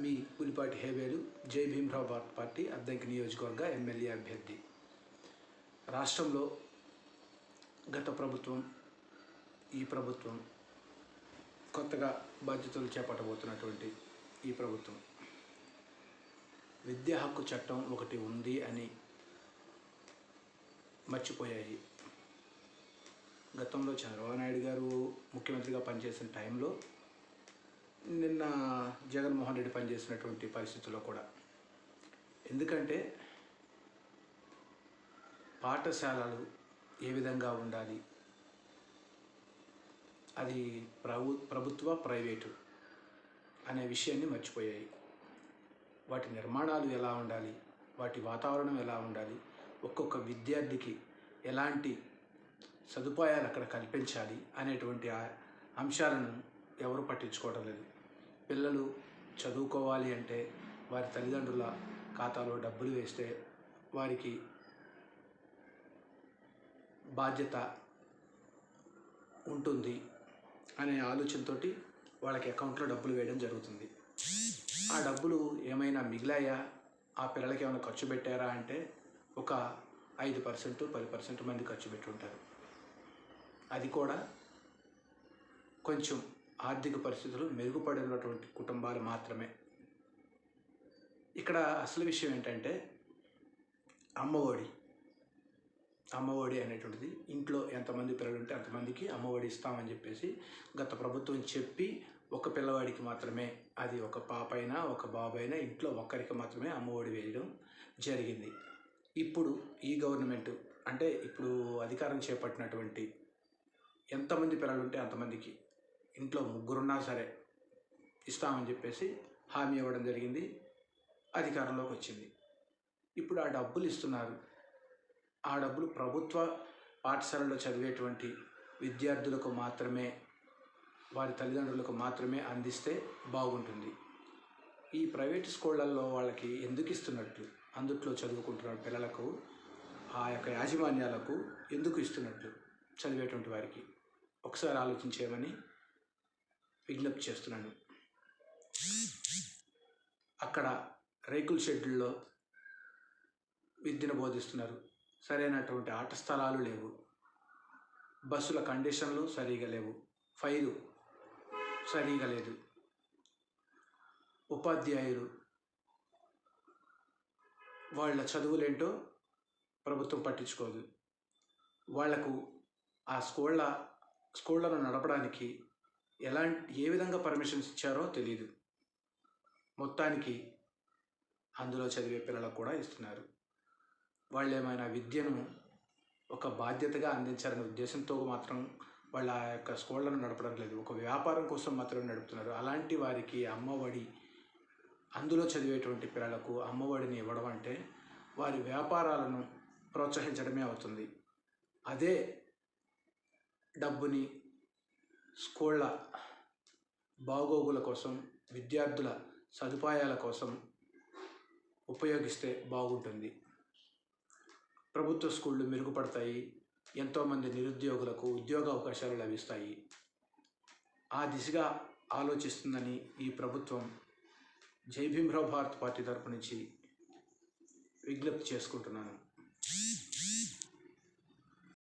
మీ పులిపాటి జయవేలు జై భీమ్రావ్ భారత్ పార్టీ అద్దంకి నియోజకవర్గ ఎమ్మెల్యే అభ్యర్థి. రాష్ట్రంలో గత ప్రభుత్వం ఈ ప్రభుత్వం కొత్తగా బాధ్యతలు చేపట్టబోతున్నటువంటి ఈ ప్రభుత్వం. విద్యా హక్కు చట్టం ఒకటి ఉంది అని మర్చిపోయాయి. గతంలో చంద్రబాబు నాయుడు గారు ముఖ్యమంత్రిగా పనిచేసిన టైంలో నిన్న జగన్మోహన్ రెడ్డి పనిచేసినటువంటి పరిస్థితుల్లో కూడా. ఎందుకంటే పాఠశాలలు ఏ విధంగా ఉండాలి? అది ప్రభు ప్రభుత్వ ప్రైవేటు అనే విషయాన్ని మర్చిపోయాయి. వాటి నిర్మాణాలు ఎలా ఉండాలి? వాటి వాతావరణం ఎలా ఉండాలి? ఒక్కొక్క విద్యార్థికి ఎలాంటి సదుపాయాలు అక్కడ కల్పించాలి అనేటువంటి అంశాలను ఎవరు పట్టించుకోవడం లేదు. పిల్లలు చదువుకోవాలి అంటే వారి తల్లిదండ్రుల ఖాతాలో డబ్బులు వేస్తే వారికి బాధ్యత ఉంటుంది అనే ఆలోచనతో వాళ్ళకి అకౌంట్లో డబ్బులు వేయడం జరుగుతుంది. ఆ డబ్బులు ఏమైనా మిగిలాయా? ఆ పిల్లలకి ఏమైనా ఖర్చు పెట్టారా అంటే ఒక ఐదు పర్సెంట్ పది పర్సెంట్ మంది ఖర్చు పెట్టుంటారు. అది కూడా కొంచెం ఆర్థిక పరిస్థితులు మెరుగుపడినటువంటి కుటుంబాలు మాత్రమే. ఇక్కడ అసలు విషయం ఏంటంటే అమ్మఒడి. అమ్మఒడి అనేటువంటిది ఇంట్లో ఎంతమంది పిల్లలు ఉంటే అంతమందికి అమ్మఒడి ఇస్తామని చెప్పేసి గత ప్రభుత్వం చెప్పి ఒక పిల్లవాడికి మాత్రమే అది ఒక పాప అయినా ఒక బాబు అయినా ఇంట్లో ఒక్కరికి మాత్రమే అమ్మఒడి వేయడం జరిగింది. ఇప్పుడు ఈ గవర్నమెంట్ అంటే ఇప్పుడు అధికారం చేపట్టినటువంటి ఎంతమంది పిల్లలు ఉంటే అంతమందికి ఇంట్లో ముగ్గురున్నా సరే ఇస్తామని చెప్పేసి హామీ ఇవ్వడం జరిగింది. అధికారంలోకి వచ్చింది. ఇప్పుడు ఆ డబ్బులు ఇస్తున్నారు. ఆ డబ్బులు ప్రభుత్వ పాఠశాలలో చదివేటువంటి విద్యార్థులకు మాత్రమే వారి తల్లిదండ్రులకు మాత్రమే అందిస్తే బాగుంటుంది. ఈ ప్రైవేట్ స్కూళ్ళల్లో వాళ్ళకి ఎందుకు ఇస్తున్నట్లు అందుట్లో చదువుకుంటున్న పిల్లలకు ఆ యొక్క యాజమాన్యాలకు ఎందుకు ఇస్తున్నట్లు చదివేటువంటి వారికి ఒకసారి ఆలోచించేయమని విజ్ఞప్తి చేస్తున్నాను అక్కడ రేకుల షెడ్యూల్లో విద్యను బోధిస్తున్నారు. సరైనటువంటి ఆట స్థలాలు లేవు. బస్సుల కండిషన్లు సరిగా లేవు. ఫైరు సరిగా లేదు. ఉపాధ్యాయులు వాళ్ళ చదువులేంటో ప్రభుత్వం పట్టించుకోదు. వాళ్ళకు ఆ స్కూళ్ళ స్కూళ్ళను నడపడానికి ఎలాంటి ఏ విధంగా పర్మిషన్స్ ఇచ్చారో తెలియదు మొత్తానికి అందులో చదివే పిల్లలకు కూడా ఇస్తున్నారు. వాళ్ళు ఏమైనా విద్యను ఒక బాధ్యతగా అందించాలనే ఉద్దేశంతో మాత్రం వాళ్ళ యొక్క స్కూళ్ళను నడపడం లేదు. ఒక వ్యాపారం కోసం మాత్రమే నడుపుతున్నారు. అలాంటి వారికి అమ్మఒడి అందులో చదివేటువంటి పిల్లలకు అమ్మఒడిని ఇవ్వడం అంటే వారి వ్యాపారాలను ప్రోత్సహించడమే అవుతుంది. అదే డబ్బుని స్కూళ్ళ బాగోగుల కోసం విద్యార్థుల సదుపాయాల కోసం ఉపయోగిస్తే బాగుంటుంది. ప్రభుత్వ స్కూళ్ళు మెరుగుపడతాయి ఎంతోమంది నిరుద్యోగులకు ఉద్యోగ అవకాశాలు లభిస్తాయి. ఆ దిశగా ఆలోచిస్తుందని ఈ ప్రభుత్వం జై భీమ్రావ్ భారత్ పార్టీ తరపు నుంచి విజ్ఞప్తి చేసుకుంటున్నాను.